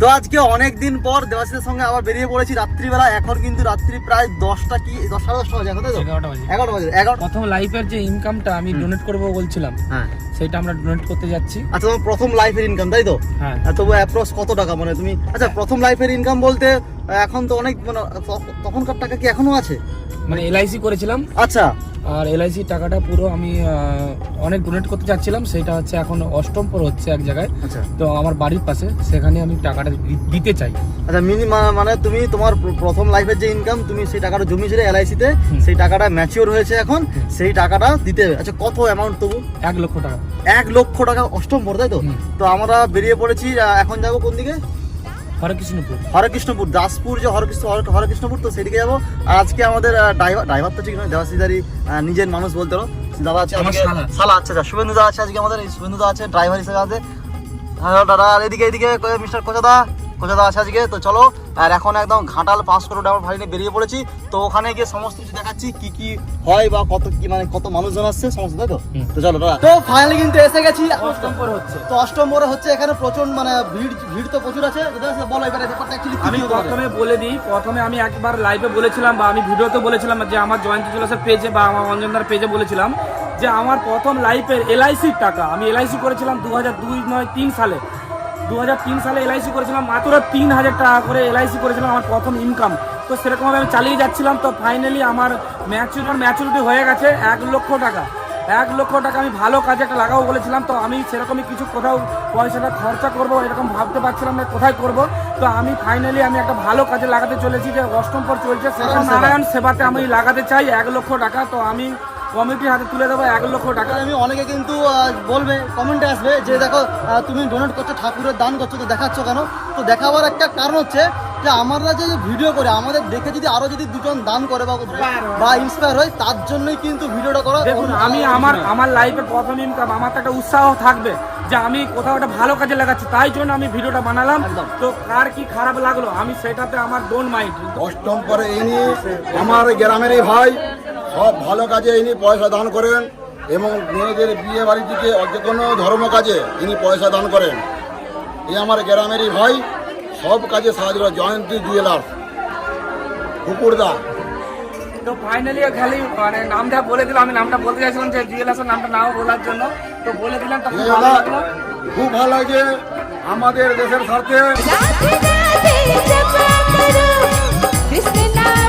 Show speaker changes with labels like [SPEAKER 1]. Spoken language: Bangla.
[SPEAKER 1] তো আজকে অনেক দিন পর দেবাশিসের সঙ্গে আবার বেরিয়ে পড়েছি রাত্রিবেলা। এখন কিন্তু রাত্রি প্রায় দশটা কি দশ সাড়ে দশটা বাজে এখন তাই তো?
[SPEAKER 2] এগারোটা বাজে।
[SPEAKER 1] এগারো
[SPEAKER 2] প্রথম লাইফের যে ইনকামটা আমি ডোনেট করব বলছিলাম
[SPEAKER 1] হ্যাঁ।
[SPEAKER 2] সেটা আমরা ডোনেট করতে যাচ্ছি।
[SPEAKER 1] আচ্ছা তোমার প্রথম লাইফের ইনকাম তাই তো?
[SPEAKER 2] হ্যাঁ।
[SPEAKER 1] তবু অ্যাপ্রক্স কত টাকা মানে তুমি আচ্ছা প্রথম লাইফের ইনকাম বলতে এখন তো অনেক মানে তখনকার টাকা কি এখনও আছে?
[SPEAKER 2] মানে এলআইসি করেছিলাম।
[SPEAKER 1] আচ্ছা।
[SPEAKER 2] আর এলআইসি টাকাটা পুরো আমি অনেক ডোনেট করতে চাচ্ছিলাম সেটা হচ্ছে এখন অষ্টম পর হচ্ছে এক জায়গায়।
[SPEAKER 1] আচ্ছা।
[SPEAKER 2] তো আমার বাড়ির পাশে সেখানে আমি টাকাটা দিতে চাই।
[SPEAKER 1] আচ্ছা মিনিমাম মানে তুমি তোমার প্রথম লাইফের যে ইনকাম তুমি সেই টাকাটা জমিয়েছিলে এলআইসিতে সেই টাকাটা ম্যাচিওর হয়েছে এখন সেই টাকাটা দিতে আচ্ছা কত অ্যামাউন্ট তবু?
[SPEAKER 2] এক লক্ষ টাকা।
[SPEAKER 1] এক লক্ষ টাকা অষ্টম পর তাই তো? তো আমরা বেরিয়ে পড়েছি এখন যাব কোন দিকে?
[SPEAKER 2] হরেকৃষ্ণপুর।
[SPEAKER 1] হরেকৃষ্ণপুর দাসপুর যে হরকৃষ্ণ হরকৃষ্ণপুর হরেকৃষ্ণপুর তো সেদিকে যাব। আর আজকে আমাদের ড্রাইভার ড্রাইভার তো ঠিক নয় দেওয়াশিদারি নিজের মানুষ বলতে পারো। দাদা আছে সালা আচ্ছা আচ্ছা শুভেন্দু দা আছে আজকে আমাদের। এই শুভেন্দু দা আছে ড্রাইভার হিসেবে আছে। হ্যালো দাদা আর এদিকে এদিকে মিস্টার কোচাদা কোচাদা আছে আজকে? তো চলো আর এখন একদম ঘাটাল পাস করে আমার ভাই নিয়ে বেরিয়ে পড়েছি। তো ওখানে গিয়ে সমস্ত কিছু দেখাচ্ছি কি কি হয় বা কত কি মানে কত মানুষজন আসছে সমস্ত তাই তো? তো চলো দাদা। তো ফাইনালি কিন্তু এসে গেছি।
[SPEAKER 2] অষ্টম পর হচ্ছে।
[SPEAKER 1] তো অষ্টম মোড়ে হচ্ছে এখানে প্রচণ্ড মানে ভিড় ভিড় তো প্রচুর আছে। বলো এবারে
[SPEAKER 3] আমি প্রথমে বলে দিই প্রথমে আমি একবার লাইভে বলেছিলাম বা আমি ভিডিওতে বলেছিলাম যে আমার জয়ন্তী জুলাসের পেজে বা আমার অঞ্জনদার পেজে বলেছিলাম যে আমার প্রথম লাইফের এলআইসির টাকা আমি এলআইসি করেছিলাম দু হাজার দুই নয় তিন সালে। দু হাজার তিন সালে এলআইসি করেছিলাম মাত্র তিন হাজার টাকা করে এলআইসি করেছিলাম আমার প্রথম ইনকাম তো সেরকমভাবে আমি চালিয়ে যাচ্ছিলাম তো ফাইনালি আমার ম্যাচুরিটি ম্যাচুরিটি হয়ে গেছে এক লক্ষ টাকা। এক লক্ষ টাকা আমি ভালো কাজে একটা লাগাবো বলেছিলাম তো আমি সেরকমই কিছু কোথাও পয়সাটা খরচা করব এরকম ভাবতে পারছিলাম না কোথায় করব। তো আমি ফাইনালি আমি একটা ভালো কাজে লাগাতে চলেছি যে অষ্টম পর চলছে নারায়ণ সেবাতে আমি লাগাতে চাই এক লক্ষ টাকা তো আমি কমিটির হাতে তুলে দেবো এক লক্ষ টাকা।
[SPEAKER 1] আমি অনেকে কিন্তু বলবে কমেন্টে আসবে যে দেখো তুমি ডোনেট করছ ঠাকুরের দান করছ তো দেখাচ্ছ কেন? তো দেখাবার একটা কারণ হচ্ছে যে আমরা যে ভিডিও করে আমাদের দেখে যদি আরও যদি দুজন দান করে বা বা ইন্সপায়ার হয় তার জন্যই কিন্তু ভিডিওটা করা
[SPEAKER 3] দেখুন আমি আমার আমার লাইফের প্রথম ইনকাম আমার তো একটা উৎসাহ থাকবে যে আমি কোথাও একটা ভালো কাজে লাগাচ্ছি তাই জন্য আমি ভিডিওটা বানালাম। তো কার কি খারাপ লাগল আমি সেটাতে আমার ডোন্ট মাইন্ড
[SPEAKER 4] অষ্টম পরে এই নিয়ে আমার গ্রামেরই ভাই সব ভালো কাজে ইনি পয়সা দান করেন এবং মেয়েদের বিয়ে বাড়ি থেকে যে কোনো ধর্ম কাজে ইনি পয়সা দান করেন। এই আমার গ্রামেরই ভাই সব কাজে সাহায্য জয়ন্তী জুয়েলার্স কুকুরদা।
[SPEAKER 3] তো ফাইনালি খালি মানে নামটা বলে দিলাম। আমি নামটা বলতে চাইছিলাম যে জুয়েলার্সের নামটা নাও বলার জন্য। তো বলে দিলাম তখন খুব ভালো লাগল।
[SPEAKER 4] খুব ভালো লাগে আমাদের দেশের স্বার্থে।
[SPEAKER 5] কৃষ্ণ নাম